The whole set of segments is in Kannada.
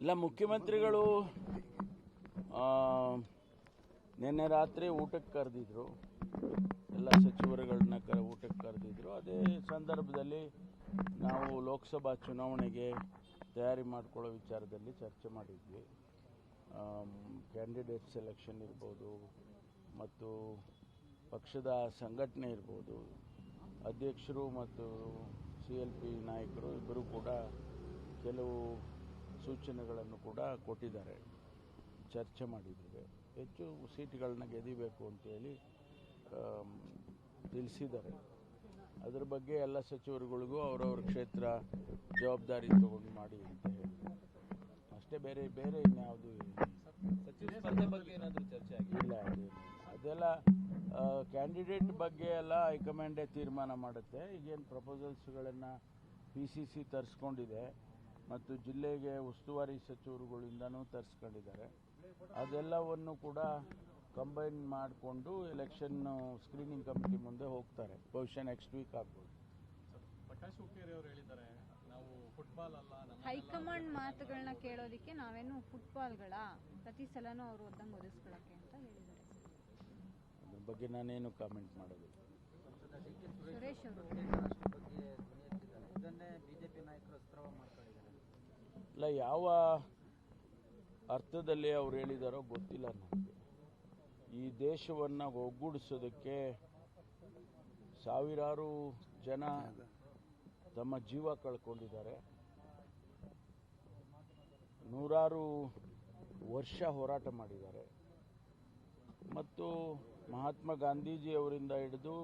ಇಲ್ಲ, ಮುಖ್ಯಮಂತ್ರಿಗಳು ನಿನ್ನೆ ರಾತ್ರಿ ಊಟಕ್ಕೆ ಕರೆದಿದ್ರು. ಎಲ್ಲ ಸಚಿವರುಗಳನ್ನ ಕ, ಊಟಕ್ಕೆ ಕರೆದಿದ್ರು. ಅದೇ ಸಂದರ್ಭದಲ್ಲಿ ನಾವು ಲೋಕಸಭಾ ಚುನಾವಣೆಗೆ ತಯಾರಿ ಮಾಡಿಕೊಳ್ಳೋ ವಿಚಾರದಲ್ಲಿ ಚರ್ಚೆ ಮಾಡಿದ್ವಿ. ಕ್ಯಾಂಡಿಡೇಟ್ ಸೆಲೆಕ್ಷನ್ ಇರ್ಬೋದು ಮತ್ತು ಪಕ್ಷದ ಸಂಘಟನೆ ಇರ್ಬೋದು. ಅಧ್ಯಕ್ಷರು ಮತ್ತು ಸಿ ಎಲ್ ಪಿ ನಾಯಕರು ಇಬ್ಬರು ಕೂಡ ಕೆಲವು ಸೂಚನೆಗಳನ್ನು ಕೂಡ ಕೊಟ್ಟಿದ್ದಾರೆ. ಚರ್ಚೆ ಮಾಡಿದ್ದೇವೆ. ಹೆಚ್ಚು ಸೀಟ್ಗಳನ್ನ ಗೆದಿಬೇಕು ಅಂತೇಳಿ ತಿಳಿಸಿದ್ದಾರೆ. ಅದರ ಬಗ್ಗೆ ಎಲ್ಲ ಸಚಿವರುಗಳಿಗೂ ಅವರವ್ರ ಕ್ಷೇತ್ರ ಜವಾಬ್ದಾರಿ ತಗೊಂಡು ಮಾಡಿ ಅಂತ ಹೇಳಿದ್ರು ಅಷ್ಟೇ ಬೇರೆ ಬೇರೆ ಇನ್ಯಾವುದು ಇಲ್ಲ. ಅದೆಲ್ಲ ಕ್ಯಾಂಡಿಡೇಟ್ ಬಗ್ಗೆ ಎಲ್ಲ ಹೈಕಮಾಂಡೇ ತೀರ್ಮಾನ ಮಾಡುತ್ತೆ. ಈಗೇನು ಪ್ರಪೋಸಲ್ಸ್ಗಳನ್ನು ಪಿ ಸಿ ಸಿ ತರಿಸ್ಕೊಂಡಿದೆ. ಮತ್ತು ಜಿಲ್ಲೆಗೆ ಉಸ್ತುವಾರಿ ಸಚಿವರುಗಳಿಂದನೂ ತರಿಸ್ಕೊಂಡಿದ್ದಾರೆ. ಅದೆಲ್ಲವನ್ನು ಕೂಡ ಕಂಬೈನ್ ಮಾಡಿಕೊಂಡು ಎಲೆಕ್ಷನ್ ಸ್ಕ್ರೀನಿಂಗ್ ಕಮಿಟಿ ಮುಂದೆ ಹೋಗ್ತಾರೆ. ಬಹುಶಃ ನೆಕ್ಸ್ಟ್ ವೀಕ್ ಆಗ್ಬೋದು. ಪ್ರಕಾಶ್ ಹುಕ್ಕೇರಿ ಅವರು ಹೇಳಿದ್ದಾರೆ ನಾವು ಫುಟ್ಬಾಲ್ ಅಲ್ಲ ನಮ್ಮ ಹೈಕಮಾಂಡ್ ಮಾತುಗಳನ್ನ ಕೇಳೋದಕ್ಕೆ ನಾವೇನು ಫುಟ್ಬಾಲ್ಗಳ ಪ್ರತಿ ಸಲನೂ ಅವರು ಒದ್ದಂಗೆ ಒದಿಸ್ಕೊಳಕ್ಕೆ ಅಂತ ಹೇಳಿದ್ದಾರೆ. ಅದ್ರ ಬಗ್ಗೆ ನಾನೇನು ಕಾಮೆಂಟ್ ಮಾಡೋದು ಸುರೇಶ್ ಅವರು. ಇಲ್ಲ, ಯಾವ ಅರ್ಥದಲ್ಲಿ ಅವ್ರು ಹೇಳಿದಾರೋ ಗೊತ್ತಿಲ್ಲ ನನಗೆ ಈ ದೇಶವನ್ನು ಒಗ್ಗೂಡಿಸೋದಕ್ಕೆ ಸಾವಿರಾರು ಜನ ತಮ್ಮ ಜೀವ ಕಳ್ಕೊಂಡಿದ್ದಾರೆ. ನೂರಾರು ವರ್ಷ ಹೋರಾಟ ಮಾಡಿದ್ದಾರೆ. ಮತ್ತು ಮಹಾತ್ಮ ಗಾಂಧೀಜಿ ಅವರಿಂದ ಹಿಡಿದು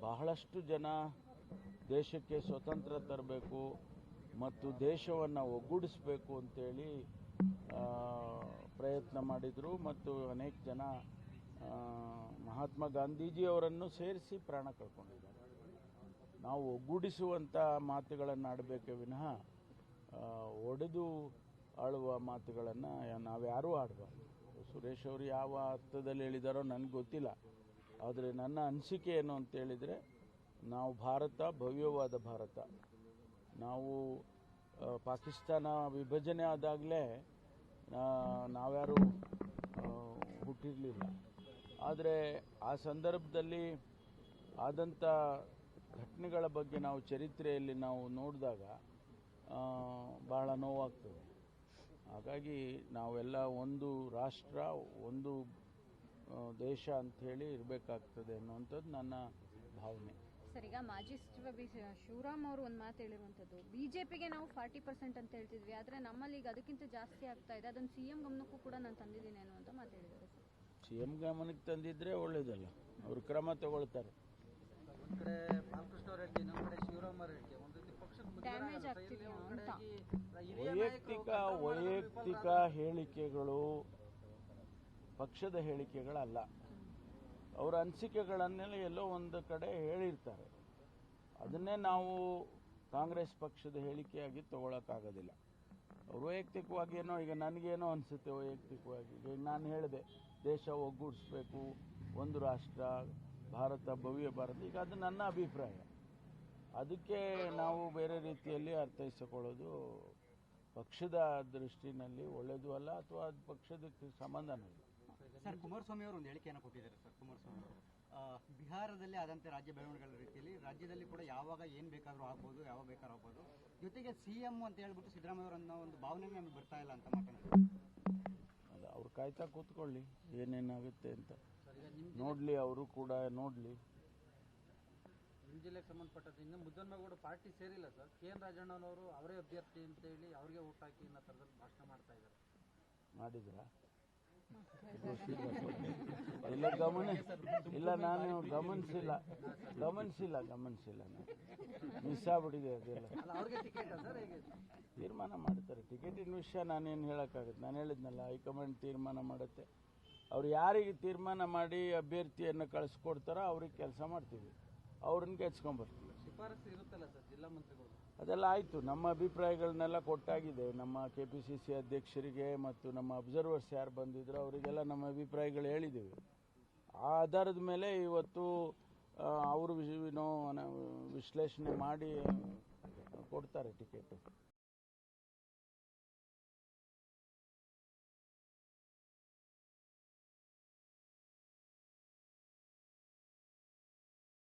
ಬಹಳಷ್ಟು ಜನ ದೇಶಕ್ಕೆ ಸ್ವತಂತ್ರ ತರಬೇಕು. ಮತ್ತು ದೇಶವನ್ನು ಒಗ್ಗೂಡಿಸಬೇಕು ಅಂತೇಳಿ ಪ್ರಯತ್ನ ಮಾಡಿದರು. ಮತ್ತು ಅನೇಕ ಜನ ಮಹಾತ್ಮ ಗಾಂಧೀಜಿ ಅವರನ್ನು ಸೇರಿಸಿ ಪ್ರಾಣ ಕಳ್ಕೊಂಡಿದ್ದಾರೆ. ನಾವು ಒಗ್ಗೂಡಿಸುವಂಥ ಮಾತುಗಳನ್ನು ಆಡಬೇಕೇ ವಿನಃ ಒಡೆದು ಆಳುವ ಮಾತುಗಳನ್ನು ನಾವ್ಯಾರೂ ಆಡಬಾರ್ದು. ಸುರೇಶ್ ಅವರು ಯಾವ ಅರ್ಥದಲ್ಲಿ ಹೇಳಿದಾರೋ ನನಗೆ ಗೊತ್ತಿಲ್ಲ. ಆದರೆ ನನ್ನ ಅನಿಸಿಕೆ ಏನು ಅಂತ ಹೇಳಿದರೆ, ನಾವು ಭಾರತ, ಭವ್ಯವಾದ ಭಾರತ. ನಾವು ಪಾಕಿಸ್ತಾನ ವಿಭಜನೆ ಆದಾಗಲೇ ನಾವ್ಯಾರು ಹುಟ್ಟಿರಲಿಲ್ಲ. ಆದರೆ ಆ ಸಂದರ್ಭದಲ್ಲಿ ಆದಂಥ ಘಟನೆಗಳ ಬಗ್ಗೆ ನಾವು ಚರಿತ್ರೆಯಲ್ಲಿ ನಾವು ನೋಡಿದಾಗ ಬಹಳ ನೋವಾಗ್ತದೆ. ಹಾಗಾಗಿ ನಾವೆಲ್ಲ ಒಂದು ರಾಷ್ಟ್ರ, ಒಂದು ದೇಶ ಅಂಥೇಳಿ ಇರಬೇಕಾಗ್ತದೆ ಅನ್ನುವಂಥದ್ದು ನನ್ನ ಭಾವನೆ. ಸರ್ ಈಗ ಮಾಜಿ ಸಚಿವ ಬಿ ಶಿವರಾಮ್ ಅವರು ಒಂದು ಮಾತು ಹೇಳಿರುವಂಥದ್ದು ಬಿಜೆಪಿಗೆ ನಾವು ಫಾರ್ಟಿ ಪರ್ಸೆಂಟ್ ಅಂತ ಹೇಳ್ತಿದ್ವಿ ಆದರೆ ನಮ್ಮಲ್ಲಿ ಈಗ ಅದಕ್ಕಿಂತ ಜಾಸ್ತಿ ಆಗ್ತಾ ಇದೆ. ಅದನ್ನು ಸಿಎಂ ಗಮನಕ್ಕೂ ಕೂಡ ನಾನು ತಂದಿದ್ದೀನಿ ಅನ್ನುವಂತ ಮಾತು ಹೇಳಿದ್ದಾರೆ ಸಿಎಂ ಸಿ ಎಂ ಗಮನಕ್ಕೆ ತಂದಿದ್ರೆ ಒಳ್ಳೇದಲ್ಲ ಅವರು ಕ್ರಮ ತಗೊಳ್ತಾರೆ. ಒಂದ್ ಕಡೆ ಬಾಲಕೃಷ್ಣ ಶಿವರಾಮ ಒಂದ್ ರೀತಿ ಪಕ್ಷದ ವೈಯಕ್ತಿಕ ವೈಯಕ್ತಿಕ ಹೇಳಿಕೆಗಳು ಪಕ್ಷದ ಹೇಳಿಕೆಗಳಲ್ಲ. ಅವರ ಅನಿಸಿಕೆಗಳನ್ನೆಲ್ಲ ಎಲ್ಲೋ ಒಂದು ಕಡೆ ಹೇಳಿರ್ತಾರೆ. ಅದನ್ನೇ ನಾವು ಕಾಂಗ್ರೆಸ್ ಪಕ್ಷದ ಹೇಳಿಕೆಯಾಗಿ ತಗೊಳಕ್ಕಾಗೋದಿಲ್ಲ. ಅವ್ರು ವೈಯಕ್ತಿಕವಾಗಿ ಏನೋ, ಈಗ ನನಗೇನೋ ಅನಿಸುತ್ತೆ ವೈಯಕ್ತಿಕವಾಗಿ. ಈಗ ನಾನು ಹೇಳಿದೆ, ದೇಶ ಒಗ್ಗೂಡಿಸ್ಬೇಕು, ಒಂದು ರಾಷ್ಟ್ರ, ಭಾರತ, ಭವ್ಯ ಭಾರತ. ಈಗ ಅದು ನನ್ನ ಅಭಿಪ್ರಾಯ. ಅದಕ್ಕೆ ನಾವು ಬೇರೆ ರೀತಿಯಲ್ಲಿ ಅರ್ಥೈಸಿಕೊಳ್ಳೋದು ಪಕ್ಷದ ದೃಷ್ಟಿನಲ್ಲಿ ಒಳ್ಳೆಯದು ಅಲ್ಲ, ಅಥವಾ ಅದು ಪಕ್ಷದಕ್ಕೆ ಸಂಬಂಧನೂ ಇಲ್ಲ ಸರ್ ಕುಮಾರಸ್ವಾಮಿ ಅವರು ಒಂದು ಹೇಳಿಕೆಯನ್ನು ಕೊಟ್ಟಿದ್ದಾರೆ ಸರ್ ಕುಮಾರಸ್ವಾಮಿ ಅವರು. ಬಿಹಾರದಲ್ಲಿ ಆದಂತೆ ರಾಜ್ಯ ಬೆಳವಣಿಗೆಗಳ ರೀತಿಯಲ್ಲಿ ರಾಜ್ಯದಲ್ಲಿ ಕೂಡ ಯಾವಾಗ ಏನ್ ಬೇಕಾದರೂ ಆಗ್ಬೋದು ಯಾವಾಗ ಬೇಕಾದ್ರೂ ಆಗ್ಬೋದು ಜೊತೆಗೆ ಸಿಎಂ ಅಂತ ಹೇಳ್ಬಿಟ್ಟು ಸಿದ್ದರಾಮಯ್ಯ ಅವರನ್ನ ಒಂದು ಭಾವನೆ ನಮಗೆ ಬರ್ತಾ ಇಲ್ಲ ಅಂತ ಮಾತನಾಡಿದ್ರು ಅವ್ರು ಕಾಯ್ತಾ ಕೂತ್ಕೊಳ್ಳಿ ಏನೇನಾಗುತ್ತೆ ಅಂತ. ನೋಡ್ಲಿ ಅವರು ಕೂಡ ನೋಡ್ಲಿ. ನಿಮ್ ಜಿಲ್ಲೆಗೆ ಸಂಬಂಧಪಟ್ಟದ್ದು ಇನ್ನು ಮುದ್ದನ್ಮೇಗೌಡ ಪಾರ್ಟಿ ಸೇರಿಲ್ಲ ಸರ್. ಕೆ ಎನ್ ರಾಜಣ್ಣನವರು ಅವರೇ ಅಭ್ಯರ್ಥಿ ಅಂತ ಹೇಳಿ ಅವ್ರಿಗೆ ಊಟ ಹಾಕಿ ಅನ್ನೋ ಥರದಲ್ಲಿ ಭಾಷಣ ಮಾಡ್ತಾ ಇದ್ದಾರೆ. ಮಾಡಿದ್ರ? ಇಲ್ಲ ಗಮನ ಇಲ್ಲ ನಾನು ಗಮನಿಸಿಲ್ಲ. ಗಮನಿಸಿಲ್ಲ ಗಮನಿಸಿಲ್ಲ ನಾನು. ಮಿಸ್ ಆಗ್ಬಿಟ್ಟಿದೆ ಅದೆಲ್ಲ. ತೀರ್ಮಾನ ಮಾಡ್ತಾರೆ. ಟಿಕೆಟಿನ ವಿಷಯ ನಾನೇನು ಹೇಳೋಕ್ಕಾಗುತ್ತೆ? ನಾನು ಹೇಳಿದ್ನಲ್ಲ ಹೈಕಮಾಂಡ್ ತೀರ್ಮಾನ ಮಾಡುತ್ತೆ. ಅವ್ರು ಯಾರಿಗೆ ತೀರ್ಮಾನ ಮಾಡಿ ಅಭ್ಯರ್ಥಿಯನ್ನು ಕಳಿಸ್ಕೊಡ್ತಾರೋ ಅವ್ರಿಗೆ ಕೆಲಸ ಮಾಡ್ತೀವಿ. ಅವ್ರನ್ನ ಗೆಲ್ಸ್ಕೊಂಬರ್ತೀವಿ ಅದೆಲ್ಲ ಆಯಿತು. ನಮ್ಮ ಅಭಿಪ್ರಾಯಗಳನ್ನೆಲ್ಲ ಕೊಟ್ಟಾಗಿದೆ. ನಮ್ಮ ಕೆ ಪಿ ಸಿ ಸಿ ಅಧ್ಯಕ್ಷರಿಗೆ ಮತ್ತು ನಮ್ಮ ಅಬ್ಸರ್ವರ್ಸ್ ಯಾರು ಬಂದಿದ್ರು ಅವರಿಗೆಲ್ಲ ನಮ್ಮ ಅಭಿಪ್ರಾಯಗಳು ಹೇಳಿದ್ದೀವಿ ಆ ಆಧಾರದ ಮೇಲೆ ಇವತ್ತು ಅವರು ವಿಶ್ಲೇಷಣೆ ಮಾಡಿ ಕೊಡ್ತಾರೆ ಟಿಕೆಟು.